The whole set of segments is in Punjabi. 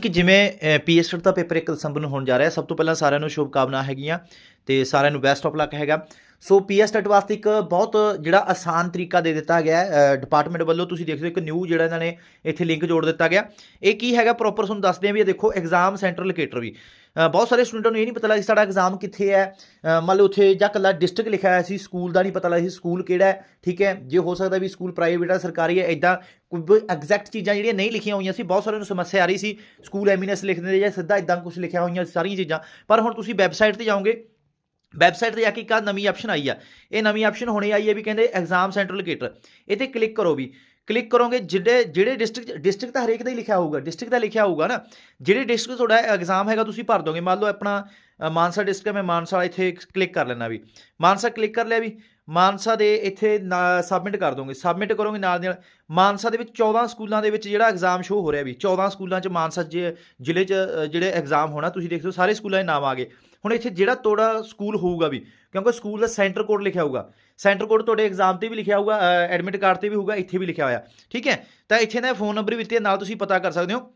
ਕਿ ਜਿਵੇਂ ਪੀਐਸਟਰ ਦਾ ਪੇਪਰ 1 ਦਸੰਬਰ ਨੂੰ ਹੋਣ ਜਾ ਰਿਹਾ ਸਭ ਤੋਂ ਪਹਿਲਾਂ ਸਾਰਿਆਂ ਨੂੰ ਸ਼ੁਭ ਕਾਮਨਾ ਹੈਗੀਆਂ ਤੇ ਸਾਰਿਆਂ ਨੂੰ ਬੈਸਟ ਆਫ ਲੱਕ ਹੈਗਾ। ਸੋ ਪੀਐਸਟਰ ਵਾਸਤੇ ਇੱਕ ਬਹੁਤ ਜਿਹੜਾ ਆਸਾਨ ਤਰੀਕਾ ਦੇ ਦਿੱਤਾ ਗਿਆ ਹੈ ਡਿਪਾਰਟਮੈਂਟ ਵੱਲੋਂ ਤੁਸੀਂ ਦੇਖ ਸਕਦੇ ਹੋ ਇੱਕ ਨਿਊ ਜਿਹੜਾ ਇਹਨਾਂ ਨੇ ਇੱਥੇ ਲਿੰਕ ਜੋੜ ਦਿੱਤਾ ਗਿਆ। ਇਹ ਕੀ ਹੈਗਾ ਪ੍ਰੋਪਰ ਤੁਹਾਨੂੰ ਦੱਸਦੇ ਆ ਵੀ ਇਹ ਦੇਖੋ ਐਗਜ਼ਾਮ ਸੈਂਟਰ ਲੋਕੇਟਰ ਵੀ। ਬਹੁਤ ਸਾਰੇ ਸਟੂਡੈਂਟਾਂ ਨੂੰ ਇਹ ਨਹੀਂ ਪਤਾ ਲੱਗਦਾ ਸਾਡਾ ਐਗਜ਼ਾਮ ਕਿੱਥੇ ਹੈ। ਮੰਨ ਲਓ ਉੱਥੇ ਜਾਂ ਕੱਲਾ ਡਿਸਟ੍ਰਿਕਟ ਲਿਖਿਆ ਹੋਇਆ ਸੀ ਸਕੂਲ ਦਾ ਨਹੀਂ ਪਤਾ ਲੱਗਦਾ ਸੀ ਸਕੂਲ ਕਿਹੜਾ ਹੈ, ਠੀਕ ਹੈ? ਜੇ ਹੋ ਸਕਦਾ ਵੀ ਸਕੂਲ ਪ੍ਰਾਈਵੇਟ ਹੈ ਸਰਕਾਰੀ ਹੈ ਇਦਾਂ ਕੋਈ ਐਗਜ਼ੈਕਟ ਚੀਜ਼ਾਂ ਜਿਹੜੀਆਂ ਨਹੀਂ ਲਿਖੀਆਂ ਹੋਈਆਂ ਸੀ, ਬਹੁਤ ਸਾਰਿਆਂ ਨੂੰ ਸਮੱਸਿਆ ਆ ਰਹੀ ਸੀ। ਸਕੂਲ ਐਮੀਨੈਸ ਲਿਖ ਦਿੰਦੇ ਜਾਂ ਸਿੱਧਾ ਇਦਾਂ ਕੁਝ ਲਿਖਿਆ ਹੋਈਆਂ ਸਾਰੀਆਂ ਚੀਜ਼ਾਂ। ਪਰ ਹੁਣ ਤੁਸੀਂ ਵੈਬਸਾਈਟ ਤੇ ਜਾਓਗੇ ਵੈਬਸਾਈਟ ਤੇ ਜਾ ਕੇ ਇੱਕ ਆਹ ਨਵੀਂ ਆਪਸ਼ਨ ਆਈ ਆ। ਇਹ ਨਵੀਂ ਆਪਸ਼ਨ ਹੁਣੇ ਆਈ ਹੈ ਵੀ ਕਹਿੰਦੇ ਐਗਜ਼ਾਮ ਸੈਂਟਰ ਲੋਕੇਟਰ ਇਹ ਤੇ ਕਲਿੱਕ ਕਰੋ ਵੀ। ਕਲਿੱਕ ਕਰੋਗੇ ਜਿਹੜੇ ਜਿਹੜੇ ਡਿਸਟ੍ਰਿਕਟ ਡਿਸਟ੍ਰਿਕਟ ਤਾਂ ਹਰੇਕ ਦਾ ਹੀ ਲਿਖਿਆ ਹੋਊਗਾ। ਡਿਸਟ੍ਰਿਕਟ ਦਾ ਲਿਖਿਆ ਹੋਊਗਾ ਨਾ। ਜਿਹੜੇ ਡਿਸਟ੍ਰਿਕਟ ਤੁਹਾਡਾ ਐਗਜ਼ਾਮ ਹੈਗਾ, ਤੁਸੀਂ ਭਰ ਦੋਗੇ। ਮੰਨ ਲਓ ਆਪਣਾ ਮਾਨਸਾ ਡਿਸਟ੍ਰਿਕਟ ਹੈ ਮੈਂ ਮਾਨਸਾ ਇੱਥੇ ਕਲਿੱਕ ਕਰ ਲੈਣਾ ਵੀ। ਮਾਨਸਾ ਕਲਿੱਕ ਕਰ ਲਿਆ ਵੀ। ਮਾਨਸਾ ਦੇ ਇੱਥੇ ਸਬਮਿਟ ਕਰ ਦੋਗੇ। ਸਬਮਿਟ ਕਰੋਗੇ ਨਾਲ ਦੀ ਨਾਲ, ਮਾਨਸਾ ਦੇ ਵਿੱਚ 14 ਸਕੂਲਾਂ ਦੇ ਵਿੱਚ ਜਿਹੜਾ ਐਗਜ਼ਾਮ ਸ਼ੋ ਹੋ ਰਿਹਾ ਵੀ 14 ਸਕੂਲਾਂ 'ਚ ਮਾਨਸਾ ਜ਼ਿ- ਜ਼ਿਲ੍ਹੇ 'ਚ ਜਿਹੜੇ ਐਗਜ਼ਾਮ ਹੋਣਾ, ਤੁਸੀਂ ਦੇਖਦੇ ਹੋ ਸਾਰੇ ਸਕੂਲਾਂ ਦੇ ਨਾਮ ਆ ਗਏ। ਹੁਣ ਇੱਥੇ ਜਿਹੜਾ ਤੁਹਾਡਾ ਸਕੂਲ ਹੋਊਗਾ ਵੀ, ਕਿਉਂਕਿ ਸਕੂਲ ਦਾ ਸੈਂਟਰ ਕੋਡ ਲਿਖਿਆ ਹੋਊਗਾ। ਸੈਂਟਰ ਕੋਡ ਤੁਹਾਡੇ ਐਗਜ਼ਾਮ ਤੇ ਵੀ ਲਿਖਿਆ ਹੋਊਗਾ ਐਡਮਿਟ ਕਾਰਡ ਤੇ ਵੀ ਹੋਊਗਾ, ਇੱਥੇ ਵੀ ਲਿਖਿਆ ਹੋਇਆ। ਠੀਕ ਹੈ? ਤਾਂ ਇੱਥੇ ਨਾ ਫੋਨ ਨੰਬਰ ਵੀ ਦਿੱਤੇ ਨਾਲ ਤੁਸੀਂ ਪਤਾ ਕਰ ਸਕਦੇ ਹੋ।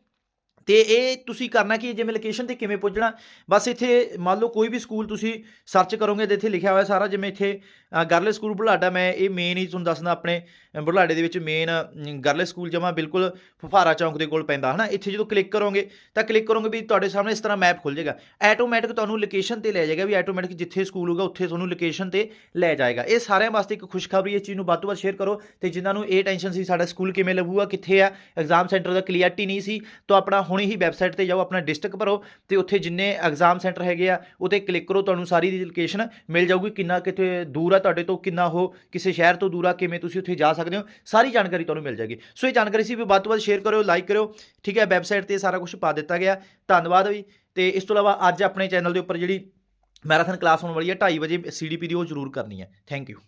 ਤੇ ਇਹ ਤੁਸੀਂ ਕਰਨਾ ਕੀ ਜਿਵੇਂ ਲੋਕੇਸ਼ਨ ਤੇ ਕਿਵੇਂ ਪਹੁੰਚਣਾ ਬਸ ਇੱਥੇ ਮੰਨ ਲਓ ਕੋਈ ਵੀ ਸਕੂਲ ਤੁਸੀਂ ਸਰਚ ਕਰੋਗੇ ਤੇ ਇੱਥੇ ਲਿਖਿਆ ਹੋਇਆ ਸਾਰਾ ਜਿਵੇਂ ਇੱਥੇ ਅ, ਸਕੂਲ ਬੁਲਾਡਾ ਮੈਂ ਇਹ ਮੇਨ ਹੀ ਤੁਹਾਨੂੰ ਦੱਸਦਾ ਆਪਣੇ ਬੁਲਾਡੇ ਦੇ ਵਿੱਚ ਮੇਨ ਗਰਲੇ ਸਕੂਲ ਜਮਾ ਬਿਲਕੁਲ ਫੁਫਾਰਾ ਚੌਂਕ ਦੇ ਕੋਲ ਪੈਂਦਾ ਹਨਾ? ਇੱਥੇ ਜਦੋਂ ਕਲਿੱਕ ਕਰੋਗੇ ਤਾਂ ਕਲਿੱਕ ਕਰੋਗੇ ਵੀ ਤੁਹਾਡੇ ਸਾਹਮਣੇ ਇਸ ਤਰ੍ਹਾਂ ਮੈਪ ਖੁੱਲ ਜਾਏਗਾ। ਆਟੋਮੈਟਿਕ ਤੁਹਾਨੂੰ ਲੋਕੇਸ਼ਨ ਤੇ ਲੈ ਜਾਏਗਾ ਵੀ ਆਟੋਮੈਟਿਕ ਜਿੱਥੇ ਸਕੂਲ ਹੋਊਗਾ ਉੱਥੇ ਤੁਹਾਨੂੰ ਲੋਕੇਸ਼ਨ ਤੇ ਲੈ ਜਾਏਗਾ। ਇਹ ਸਾਰਿਆਂ ਵਾਸਤੇ ਇੱਕ ਖੁਸ਼ਖਬਰੀ ਇਸ ਚੀਜ਼ ਨੂੰ ਵੱਧ ਤੋਂ ਵੱਧ ਸ਼ੇਅਰ ਕਰੋ ਤੇ ਜਿਨ੍ਹਾਂ ਨੂੰ ਇਹ ਟੈਨਸ਼ਨ ਸੀ ਸਾਡਾ ਸਕੂਲ ਕਿਵੇਂ ਲੱਭੂਗਾ ਕਿੱਥੇ ਆ? ਐਗਜ਼ਾਮ ਸੈਂਟਰ ਦਾ ਕਲੀਅਰਟੀ ਨਹੀਂ ਸੀ ਤਾਂ ਆਪਣਾ ਹੁਣੇ ਹੀ ਵੈਬਸਾਈਟ ਤੇ ਜਾਓ, ਆਪਣਾ ਡਿਸਟ੍ਰਿਕਟ ਭਰੋ ਤੇ ਉੱਥੇ ਜਿੰਨੇ ਐਗਜ਼ਾਮ ਸੈਂਟਰ ਹੈਗੇ ਆ ਉਤੇ ਕਲਿੱਕ ਕਰੋ, ਤੁਹਾਨੂੰ ਸਾਰੀ ਦੀ ਲੋਕੇਸ਼ਨ ਮਿਲ ਜਾਊਗੀ, ਕਿੰਨਾ ਕਿਤੇ ਦੂਰ ਆ, ਤੁਹਾਡੇ ਤੋਂ ਕਿੰਨਾ ਹੋ ਕਿਸੇ ਸ਼ਹਿਰ ਤੋਂ ਦੂਰ ਆ, ਕਿਵੇਂ ਤੁਸੀਂ ਉੱਥੇ ਜਾ ਸਕਦੇ ਹੋ, ਸਾਰੀ ਜਾਣਕਾਰੀ ਤੁਹਾਨੂੰ ਮਿਲ ਜਾਏਗੀ। ਸੋ ਇਹ ਜਾਣਕਾਰੀ ਸੀ ਵੀ ਵੱਧ ਤੋਂ ਵੱਧ ਸ਼ੇਅਰ ਕਰਿਓ ਲਾਈਕ ਕਰਿਓ, ਠੀਕ ਹੈ, ਵੈਬਸਾਈਟ ਤੇ ਸਾਰਾ ਕੁਝ ਪਾ ਦਿੱਤਾ ਗਿਆ, ਧੰਨਵਾਦ ਵੀ। ਤੇ ਇਸ ਤੋਂ ਇਲਾਵਾ ਅੱਜ ਆਪਣੇ ਚੈਨਲ ਦੇ ਉੱਪਰ ਜਿਹੜੀ ਮੈਰਾਥਨ ਕਲਾਸ ਹੋਣ ਵਾਲੀ ਹੈ 2:30 ਵਜੇ ਸੀਡੀਪੀ ਦੀ ਉਹ ਜ਼ਰੂਰ ਕਰਨੀ ਹੈ। Thank you